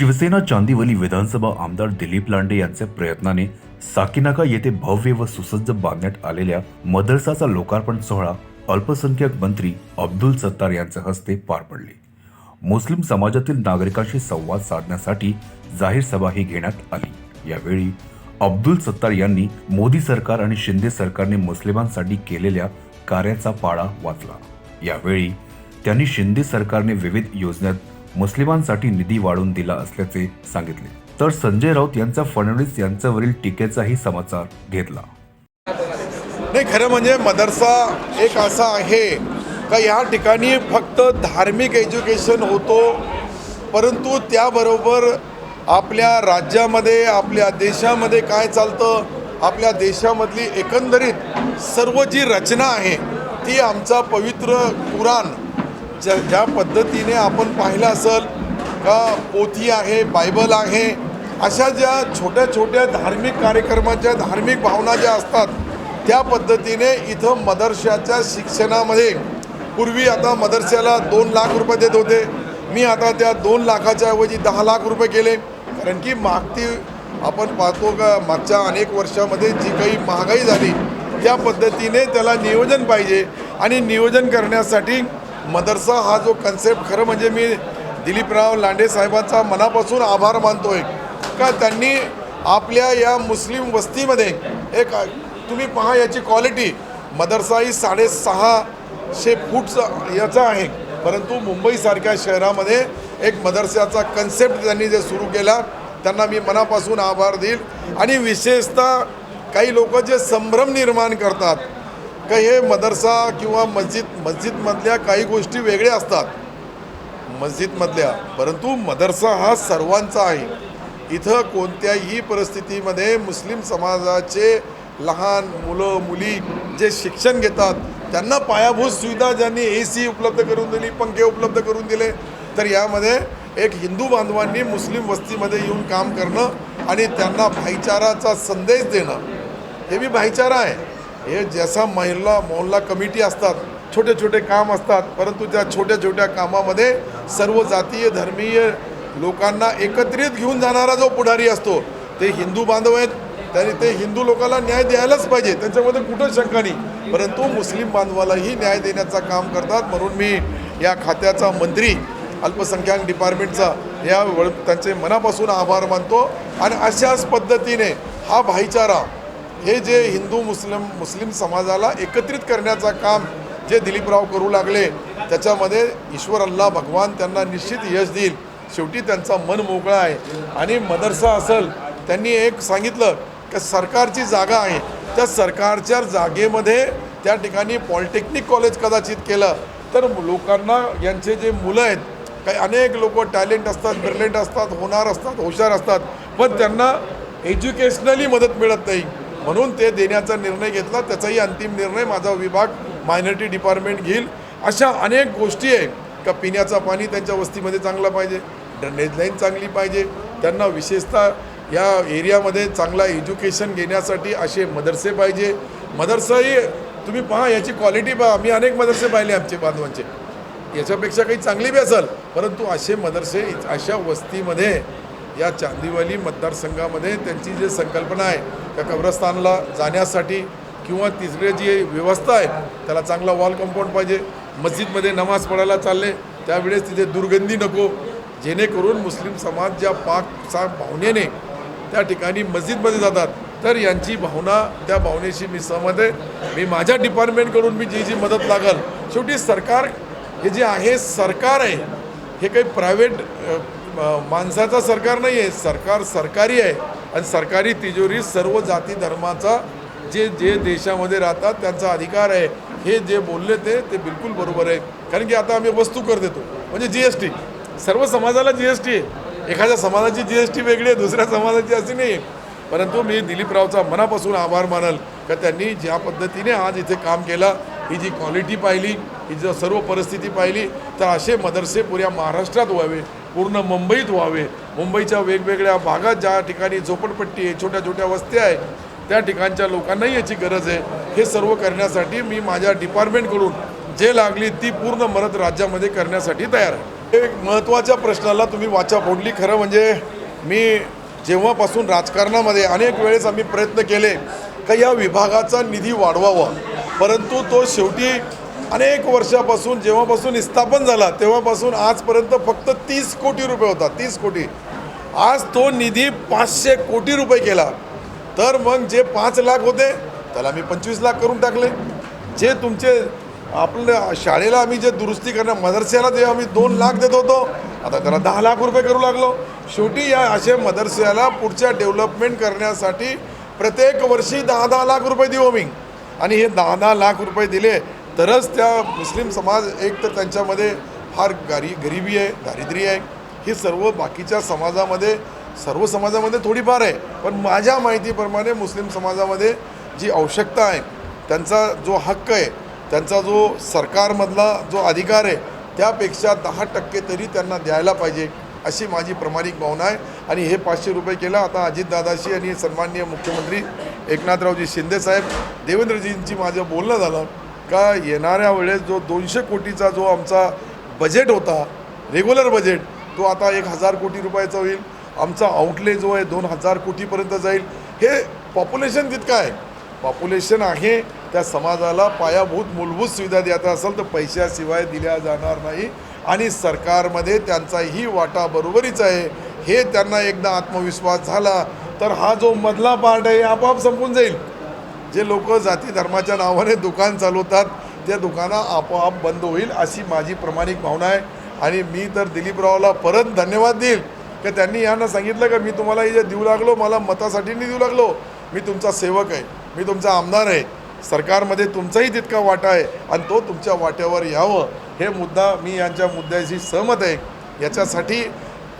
शिवसेना चांदिवली विधानसभा आमदार दिलीप लांडे यांच्या प्रयत्नाने साकीनाका येथे भव्य व सुसज्ज बांधण्यात आलेल्या मदरसाचा लोकार्पण सोहळा अल्पसंख्याक मंत्री अब्दुल सत्तार यांच्या हस्ते पार पडले. मुस्लिम समाजातील नागरिकांशी संवाद साधण्यासाठी जाहीर सभाही घेण्यात आली. यावेळी अब्दुल सत्तार यांनी मोदी सरकार आणि शिंदे सरकारने मुस्लिमांसाठी केलेल्या कार्याचा पाडा वाचला. यावेळी त्यांनी शिंदे सरकारने विविध योजनेत मुस्लिमांसाठी निधी वाढवून दिला असल्याचे सांगितले. तर संजय राऊत यांचा फडणवीस यांच्यावरील टीकेचाही समाचार घेतला. नाही खरं म्हणजे मदरसा एक असा आहे का या ठिकाणी फक्त धार्मिक एज्युकेशन होतो परंतु त्याबरोबर आपल्या राज्यामध्ये आपल्या देशामध्ये काय चालतं? आपल्या देशामधली एकंदरीत सर्व जी रचना आहे ती आमचा पवित्र कुराण ज्या ज्या पद्धतीने आपण पाहिलं असेल का पोथी आहे बायबल आहे अशा ज्या छोट्या छोट्या धार्मिक कार्यक्रमाच्या धार्मिक भावना ज्या असतात त्या पद्धतीने इथं मदरशाच्या शिक्षणामध्ये पूर्वी आता मदरशाला दोन लाख रुपये देत होते मी आता त्या दोन लाखाच्या ऐवजी दहा लाख रुपये केले कारण की मागती आपण पाहतो का मागच्या अनेक वर्षामध्ये जी काही महागाई झाली त्या पद्धतीने त्याला नियोजन पाहिजे आणि नियोजन करण्यासाठी मदरसा हा जो कन्सेप्ट खरं म्हणजे मी दिलीपराव लांडे साहेबांचा मनापासून आभार मानतोय. का त्यांनी आपल्या या मुस्लिम वस्तीमध्ये एक तुम्ही पहा याची क्वालिटी मदरसा ही साडेसहाशे फूटचा याचा आहे. परंतु मुंबईसारख्या शहरामध्ये एक मदरसाचा कन्सेप्ट त्यांनी जे सुरू केला त्यांना मी मनापासून आभार देईल. आणि विशेषतः काही लोक जे संभ्रम निर्माण करतात का हे मदरसा किंवा मस्जिद मस्जिदमधल्या काही गोष्टी वेगळ्या असतात. मस्जिदमधल्या परंतु मदरसा हा सर्वांचा आहे. इथं कोणत्याही परिस्थितीमध्ये मुस्लिम समाजाचे लहान मुलं मुली जे शिक्षण घेतात त्यांना पायाभूत सुविधा ज्यांनी ए सी उपलब्ध करून दिली पंखे उपलब्ध करून दिले तर यामध्ये एक हिंदू बांधवांनी मुस्लिम वस्तीमध्ये येऊन काम करणं आणि त्यांना भाईचाराचा संदेश देणं. हे बी भाईचारा आहे. हे जसा महिला मोहल्ला कमिटी असतात छोटे छोटे काम असतात परंतु त्या छोट्या छोट्या कामामध्ये सर्व जातीय धर्मीय लोकांना एकत्रित घेऊन जाणारा जो पुढारी असतो ते हिंदू बांधव आहेत. त्यांनी ते हिंदू लोकांना न्याय द्यायलाच पाहिजे त्यांच्यामध्ये कुठं शंका नाही. परंतु मुस्लिम बांधवालाही न्याय देण्याचं काम करतात. म्हणून मी या खात्याचा मंत्री अल्पसंख्याक डिपार्टमेंटचा या वळ त्यांचे मनापासून आभार मानतो. आणि अशाच पद्धतीने हा भाईचारा हे जे हिंदू मुस्लिम मुस्लिम समाजाला एकत्रित करण्याचं काम जे दिलीपराव करू लागले त्याच्यामध्ये ईश्वर अल्लाह भगवान त्यांना निश्चित यश देईल. शेवटी त्यांचा मन मोकळा आहे. आणि मदरसा असेल त्यांनी एक सांगितलं की सरकारची जागा आहे. त्या सरकारच्या जागेमध्ये त्या ठिकाणी पॉलिटेक्निक कॉलेज कदाचित केलं तर लोकांना यांचे जे मुलं आहेत काही अनेक लोक टॅलेंट असतात ब्रिलेंट असतात होणार असतात हुशार असतात पण त्यांना एज्युकेशनली मदत मिळत नाही. म्हणून ते देण्याचा निर्णय घेतला. त्याचाही अंतिम निर्णय माझा विभाग मायनॉरिटी डिपार्टमेंट घेईल. अशा अनेक गोष्टी आहेत का पिण्याचं पाणी त्यांच्या वस्तीमध्ये चांगलं पाहिजे ड्रेनेज लाईन चांगली पाहिजे. त्यांना विशेषतः या एरियामध्ये चांगला एज्युकेशन घेण्यासाठी असे मदरसे पाहिजे. मदरसाही तुम्ही पहा याची क्वालिटी पहा. मी अनेक मदरसे पाहिले आमचे बांधवांचे. याच्यापेक्षा काही चांगली बी असेल. परंतु असे मदरसे अशा वस्तीमध्ये या चांदीवाली मतदारसंघामध्ये त्यांची जी संकल्पना आहे त्या कब्रस्तानला जाण्यासाठी किंवा तिसरे जी व्यवस्था आहे त्याला चांगला वॉल कंपाऊंड पाहिजे. मस्जिदमध्ये नमाज पडायला चालले त्यावेळेस तिथे दुर्गंधी नको. जेणेकरून मुस्लिम समाज ज्या पाकच्या भावनेने त्या ठिकाणी मस्जिदमध्ये जातात तर यांची भावना त्या भावनेशी मी सहमत आहे. मी माझ्या डिपार्टमेंटकडून मी जी जी मदत लागल शेवटी सरकार हे जे आहे सरकार आहे हे काही प्रायव्हेट माणसाचं सरकार नाही आहे सरकार सरकारी आहे. आणि सरकारी तिजोरी सर्व जाती धर्माचा जे जे देशामध्ये राहतात त्यांचा अधिकार आहे. हे जे बोलले ते ते बिलकुल बरोबर आहे कारण की आता आम्ही वस्तू कर देतो. म्हणजे जी एस टी सर्व समाजाला जी एस टी आहे. एखाद्या समाजाची जी एस टी वेगळी आहे दुसऱ्या समाजाची अशी नाही आहे. परंतु मी दिलीपरावचा मनापासून आभार मानल. का त्यांनी ज्या पद्धतीने आज इथे काम केलं ही जी क्वालिटी पाहिली ही जर सर्व परिस्थिती पाहिली तर असे मदरसे पुऱ्या महाराष्ट्रात व्हावे. पूर्ण मुंबईत व्हावे. मुंबईच्या वेगवेगळ्या भागात ज्या ठिकाणी झोपडपट्टी आहे छोट्या छोट्या वस्त्या आहेत त्या ठिकाणच्या लोकांनाही याची गरज आहे. हे सर्व करण्यासाठी मी माझ्या डिपार्टमेंटकडून जे लागली ती पूर्ण मदत राज्यामध्ये करण्यासाठी तयार आहे. एक महत्त्वाच्या प्रश्नाला तुम्ही वाचा फोडली. खरं म्हणजे मी जेव्हापासून राजकारणामध्ये अनेक वेळेस आम्ही प्रयत्न केले का या विभागाचा निधी वाढवावा. परंतु तो शेवटी अनेक वर्षापासून जेव्हापासून स्थापन झाला तेव्हापासून आजपर्यंत फक्त तीस कोटी रुपये होता तीस कोटी. आज तो निधी पाचशे कोटी रुपये केला. तर मग जे पाच लाख होते त्याला मी पंचवीस लाख करून टाकले. जे तुमचे आपल्या शाळेला आम्ही जे दुरुस्ती करणार मदरस्याला जे आम्ही दोन लाख देत होतो आता त्याला दहा लाख रुपये करू लागलो. शेवटी या असे मदरस्याला पुढच्या डेव्हलपमेंट करण्यासाठी प्रत्येक वर्षी दहा दहा लाख रुपये देऊ आम्ही. आणि हे दहा दहा लाख रुपये दिले तरच त्या मुस्लिम समाज एक तर त्यांच्यामध्ये फार गारी गरिबी आहे दारिद्र्य आहे. हे सर्व बाकीच्या समाजामध्ये सर्व समाजामध्ये थोडीफार आहे. पण माझ्या माहितीप्रमाणे मुस्लिम समाजामध्ये जी आवश्यकता आहे त्यांचा जो हक्क आहे त्यांचा जो सरकारमधला जो अधिकार आहे त्यापेक्षा दहा टक्के तरी त्यांना द्यायला पाहिजे अशी माझी प्रामाणिक भावना आहे. आणि हे पाचशे रुपये केलं आता अजितदादाशी आणि सन्माननीय मुख्यमंत्री एकनाथरावजी शिंदेसाहेब देवेंद्रजींची माझं बोलणं झालं. का येणाऱ्या वेळेस जो दोनशे कोटीचा जो आमचा बजेट होता रेग्युलर बजेट तो आता एक हजार कोटी रुपयाचा होईल. आमचा आउटले जो आहे दोन हजार कोटीपर्यंत जाईल. हे पॉप्युलेशन तितकं आहे. पॉप्युलेशन आहे त्या समाजाला पायाभूत मूलभूत सुविधा द्यायचा असेल तर पैशाशिवाय दिल्या जाणार नाही. आणि सरकारमध्ये त्यांचाही वाटा बरोबरीच आहे. हे त्यांना एकदा आत्मविश्वास झाला तर हा जो मधला पार्ट आहे आपोआप संपून जाईल. जे लोक जाती धर्माच्या नावाने दुकान चालवतात त्या दुकानं आपोआप बंद होईल अशी माझी प्रामाणिक भावना आहे. आणि मी तर दिलीपरावला परत धन्यवाद देईल. की त्यांनी यांना सांगितलं का मी तुम्हाला हे जे देऊ लागलो मला मतासाठी नाही देऊ लागलो. मी तुमचा सेवक आहे मी तुमचा आमदार आहे. सरकारमध्ये तुमचाही तितका वाटा आहे आणि तो तुमच्या वाट्यावर यावं. हे मुद्दा मी यांच्या मुद्द्याशी सहमत आहे. याच्यासाठी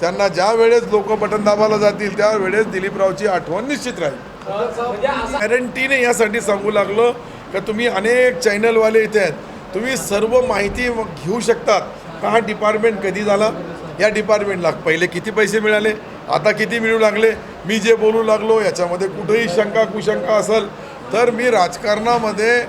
त्यांना ज्या वेळेस लोक बटन दाबायला जातील त्यावेळेस दिलीपरावची आठवण निश्चित राहील. म्हणजे गॅरंटीने यासाठी सांगू लागलो का तुम्ही अनेक चॅनलवाले इथे आहेत. तुम्ही सर्व माहिती मग घेऊ शकतात का हा डिपार्टमेंट कधी झाला? या डिपार्टमेंटला पहिले किती पैसे मिळाले? आता किती मिळू लागले? मी जे बोलू लागलो याच्यामध्ये कुठेही शंका कुशंका असेल तर मी राजकारणामध्ये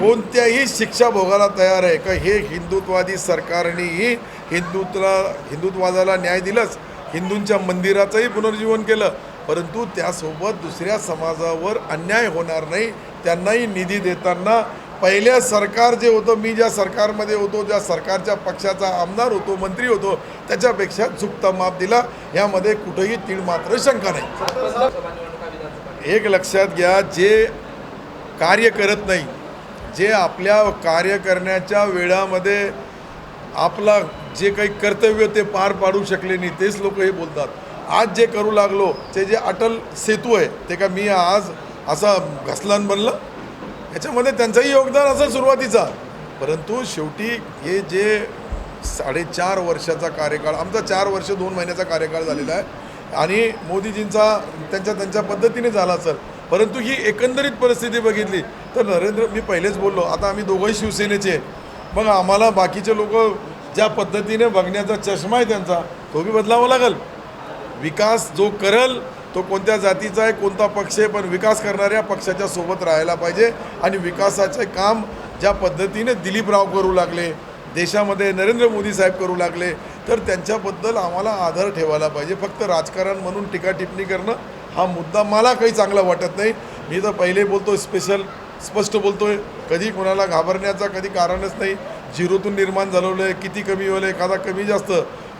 कोणत्याही शिक्षा भोगायला तयार आहे का? हे हिंदुत्वादी सरकारनेही हिंदुत्वला हिंदुत्वादाला न्याय दिलंच. हिंदूंच्या मंदिराचंही पुनर्जीवन केलं. परंतु त्यासोबत दुसऱ्या समाजावर अन्याय होणार नाही त्यांनाही निधी देताना पहिल्या सरकार जे होतं मी ज्या सरकारमध्ये होतो ज्या सरकारच्या पक्षाचा आमदार होतो मंत्री होतो त्याच्यापेक्षा चुकता माप दिला. यामध्ये कुठंही तीळ मात्र शंका नाही. एक लक्षात घ्या जे कार्य करत नाही जे आपल्या कार्य करण्याच्या वेळामध्ये आपला जे काही कर्तव्य ते पार पाडू शकले नाही तेच लोक हे बोलतात. आज जे करू लागलो ते जे अटल सेतू आहे ते का मी आज असा घसलान बनलं? याच्यामध्ये त्यांचंही योगदान असं सुरुवातीचा. परंतु शेवटी हे जे साडेचार वर्षाचा कार्यकाळ आमचा चार वर्ष दोन महिन्याचा कार्यकाळ झालेला आहे. आणि मोदीजींचा त्यांच्या त्यांच्या पद्धतीने झाला सर परंतु ही एकंदरीत परिस्थिती बघितली तर नरेंद्र मी पहिलेच बोललो आता आम्ही दोघंही शिवसेनेचे मग आम्हाला बाकीचे लोक ज्या पद्धतीने बघण्याचा चष्मा आहे त्यांचा तो बी बदलावा लागेल. विकास जो करल तो कोणत्या जातीचा आहे कोणता पक्ष आहे पण विकास करणाऱ्या पक्षाच्या सोबत राहायला पाहिजे. आणि विकासाचे काम ज्या पद्धतीने दिलीपराव करू लागले देशामध्ये नरेंद्र मोदी साहेब करू लागले तर त्यांच्याबद्दल आम्हाला आदर ठेवायला पाहिजे. फक्त राजकारण म्हणून टीकाटिप्पणी करणं हा मुद्दा मला काही चांगला वाटत नाही. मी तर पहिले बोलतो स्पेशल स्पष्ट बोलतोय. कधी कोणाला घाबरण्याचा कधी कारणच नाही. झिरोतून निर्माण झालं आहे किती कमी होलं एखादा कमी जास्त.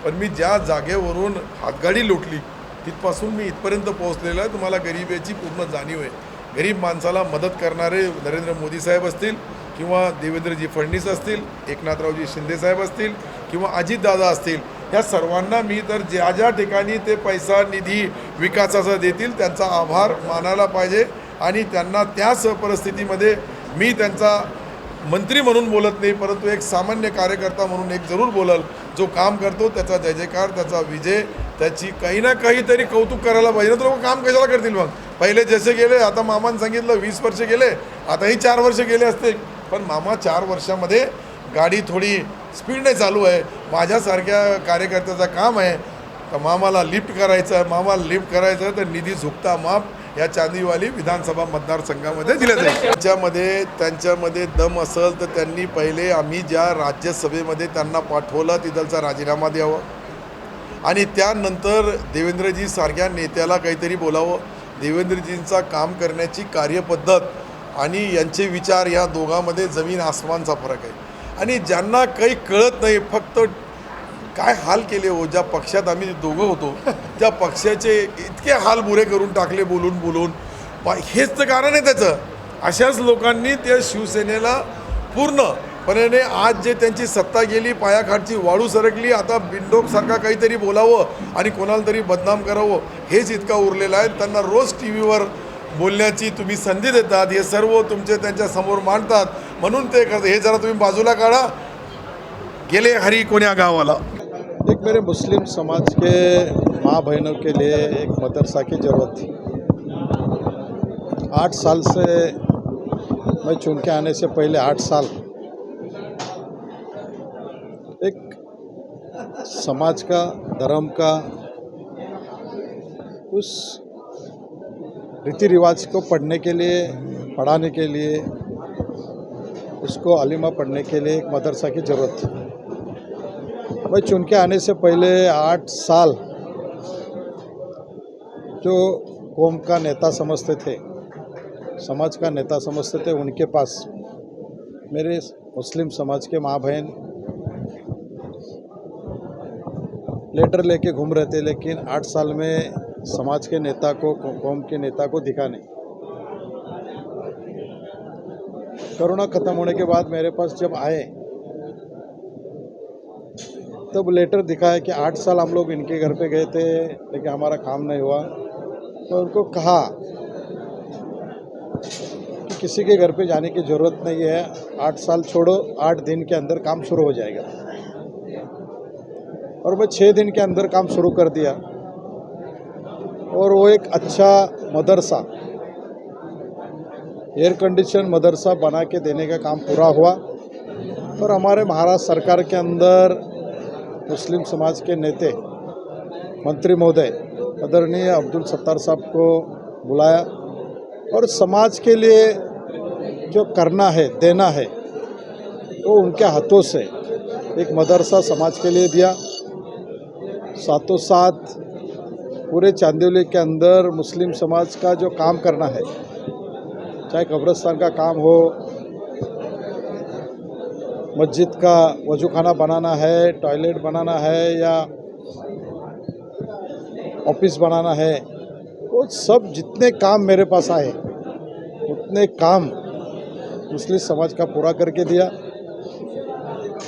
पण मी ज्या जागेवरून हातगाडी लोटली तिथपासून मी इथपर्यंत पोहोचलेलो आहे. तुम्हाला गरिबीची पूर्ण जाणीव आहे. गरीब माणसाला मदत करणारे नरेंद्र मोदी साहेब असतील किंवा देवेंद्रजी फडणवीस असतील एकनाथरावजी शिंदेसाहेब असतील किंवा अजितदादा असतील या सर्वांना मी तर ज्या ज्या ठिकाणी ते पैसा निधी विकासाचा देतील त्यांचा आभार मानायला पाहिजे आणि त्यांना त्याच परिस्थितीमध्ये मी त्यांचा मंत्री म्हणून बोलत नाही परंतु एक सामान्य कार्यकर्ता म्हणून एक जरूर बोलल जो काम करतो त्याचा जय जयकार त्याचा विजय त्याची काही ना काहीतरी कौतुक करायला पाहिजे. ना लोक काम कशाला करतील मग? पहिले जसे गेले आता मामानं सांगितलं वीस वर्ष गेले आताही चार वर्ष गेले असते. पण मामा चार वर्षामध्ये गाडी थोडी स्पीडने चालू आहे. माझ्यासारख्या कार्यकर्त्याचं काम आहे. तर मामाला लिफ्ट करायचं आहे मामाला लिफ्ट करायचं आहे तर निधी झुकता माप या चांदीवाली विधानसभा मतदारसंघामध्ये दिल्या जाईल. त्यांच्यामध्ये त्यांच्यामध्ये दम असेल तर त्यांनी पहिले आम्ही ज्या राज्यसभेमध्ये त्यांना पाठवलं तिथलचा राजीनामा द्यावा. आणि त्यानंतर देवेंद्रजी सारख्या नेत्याला काहीतरी बोलावं. देवेंद्रजींचा काम करण्याची कार्यपद्धत आणि यांचे विचार या दोघांमध्ये जमीन आसमानचा फरक आहे. आणि ज्यांना काही कळत नाही फक्त काय हाल केले हो? ज्या पक्षात आम्ही दोघं होतो त्या पक्षाचे इतके हाल बुरे करून टाकले बोलून बोलून. हेच तर कारण आहे त्याचं. अशाच लोकांनी त्या शिवसेनेला पूर्णपणे आज जे त्यांची सत्ता गेली पायाखाटची वाळू सरकली आता बिंडोकसारखा काहीतरी बोलावं आणि कोणाला तरी बदनाम करावं हेच इतका उरलेलं आहे. त्यांना रोज टी व्हीवर बोलण्याची तुम्ही संधी देतात हे सर्व तुमचे त्यांच्यासमोर मांडतात. म्हणून ते करतात. हे जरा तुम्ही बाजूला काढा. गेले हरी कोण्या गावाला? एक मेरे मुस्लिम समाज के माँ बहनों के लिए एक मदरसा की ज़रूरत थी। आठ साल से मैं चुन के आने से पहले आठ साल एक समाज का, धर्म का, उस रीति रिवाज को पढ़ने के लिए, पढ़ाने के लिए, उसको अलीमा पढ़ने के लिए एक मदरसा की ज़रूरत थी। मैं चुन के आने से पहले आठ साल जो कौम का नेता समझते थे, समाज का नेता समझते थे, उनके पास मेरे मुस्लिम समाज के माँ बहन लेटर लेके घूम रहे थे, लेकिन आठ साल में समाज के नेता को, कौम के नेता को दिखा नहीं। कोरोना ख़त्म होने के बाद मेरे पास जब आए तब लेटर दिखा है कि आठ साल हम लोग इनके घर पे गए थे, लेकिन हमारा काम नहीं हुआ। तो उनको कहा कि किसी के घर पे जाने की ज़रूरत नहीं है, आठ साल छोड़ो, आठ दिन के अंदर काम शुरू हो जाएगा। और मैं छः दिन के अंदर काम शुरू कर दिया। और वो एक अच्छा मदरसा एयर कंडीशन मदरसा बना के देने का काम पूरा हुआ। और हमारे महाराष्ट्र सरकार के अंदर मुस्लिम समाज के नेते, मंत्री महोदय, आदरणीय अब्दुल सत्तार साहब को बुलाया और समाज के लिए जो करना है, देना है, वो उनके हाथों से एक मदरसा समाज के लिए दिया। साथों साथ पूरे चांदोली के अंदर मुस्लिम समाज का जो काम करना है, चाहे कब्रस्तान का काम हो मस्जिद का वज़ू खाना बनाना है, टॉयलेट बनाना है या ऑफ़िस बनाना है, वो सब जितने काम मेरे पास आए, उतने काम मुस्लिम समाज का पूरा करके दिया।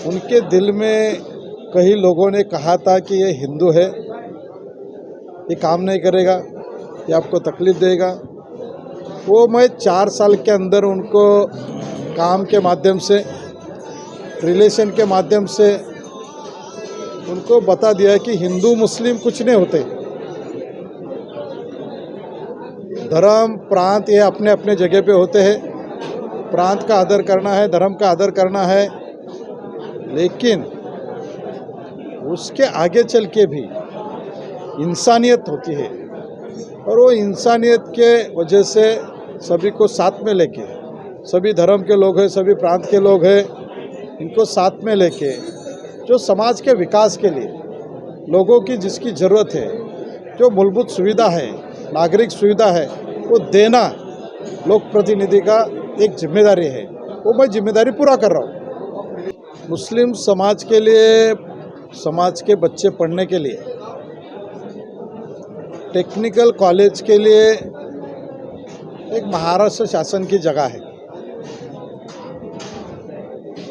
उनके दिल में कई लोगों ने कहा था कि ये हिंदू है, ये काम नहीं करेगा, ये आपको तकलीफ़ देगा। वो मैं चार साल के अंदर उनको काम के माध्यम से रिलेशन के माध्यम से उनको बता दिया कि हिंदू मुस्लिम कुछ नहीं होते। धर्म, प्रांत ये अपने अपने जगह पे होते हैं। प्रांत का आदर करना है, धर्म का आदर करना है। लेकिन उसके आगे चल के भी इंसानियत होती है। और वो इंसानियत के वजह से सभी को साथ में लेके, सभी धर्म के लोग हैं, सभी प्रांत के लोग हैं। इनको साथ में लेके, जो समाज के विकास के लिए, लोगों की जिसकी ज़रूरत है, जो मूलभूत सुविधा है, नागरिक सुविधा है, वो देना लोक प्रतिनिधि का एक ज़िम्मेदारी है। वो मैं ज़िम्मेदारी पूरा कर रहा हूँ। मुस्लिम समाज के लिए, समाज के बच्चे पढ़ने के लिए, टेक्निकल कॉलेज के लिए एक महाराष्ट्र शासन की जगह है।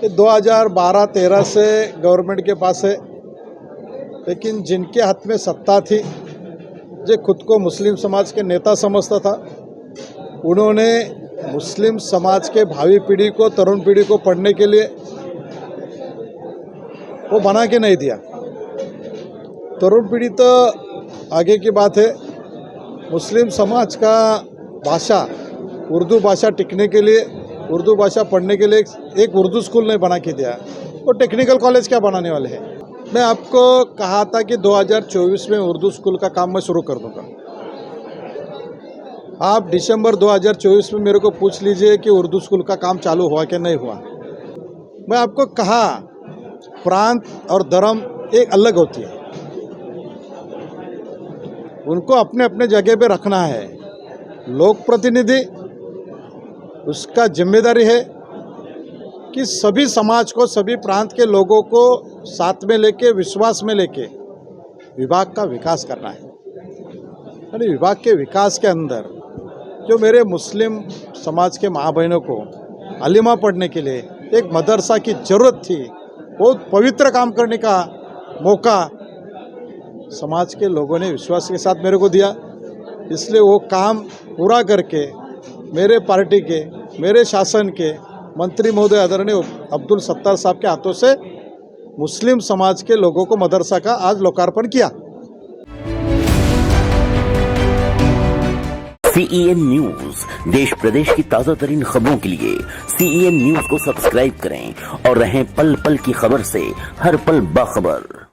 ये 2012-13 से गवर्नमेंट के पास है। लेकिन जिनके हाथ में सत्ता थी जो खुद को मुस्लिम समाज के नेता समझता था। उन्होंने मुस्लिम समाज के भावी पीढ़ी को, तरुण पीढ़ी को पढ़ने के लिए वो बना के नहीं दिया। तरुण पीढ़ी तो आगे की बात है। मुस्लिम समाज का भाषा, उर्दू भाषा टिकने के लिए उर्दू भाषा पढ़ने के लिए एक- उर्दू स्कूल नहीं बना के दिया वो टेक्निकल कॉलेज क्या बनाने वाले हैं? मैं आपको कहा था कि 2024 में उर्दू स्कूल का काम मैं शुरू कर दूँगा। आप दिसंबर 2024 में मेरे को पूछ लीजिए कि उर्दू स्कूल का काम चालू हुआ कि नहीं हुआ। मैं आपको कहा, प्रांत और धर्म एक अलग होती है। उनको अपने अपने जगह पे रखना है। लोक प्रतिनिधि उसका ज़िम्मेदारी है कि सभी समाज को, सभी प्रांत के लोगों को साथ में लेके, विश्वास में लेके विभाग का विकास करना है। अरे विभाग के विकास के अंदर जो मेरे मुस्लिम समाज के माँ बहनों को अलीमा पढ़ने के लिए एक मदरसा की ज़रूरत थी, बहुत पवित्र काम करने का मौका समाज के लोगों ने विश्वास के साथ मेरे को दिया। इसलिए वो काम पूरा करके मेरे पार्टी के मेरे शासन के मंत्री महोदय आदरणीय अब्दुल सत्तार साहब के हाथों से मुस्लिम समाज के लोगों को मदरसा का आज लोकार्पण किया। सीईएन न्यूज़ देश प्रदेश की ताज़ा तरीन खबरों के लिए सीईएन न्यूज़ को सब्सक्राइब करें और रहें पल पल की खबर से हर पल बाखबर।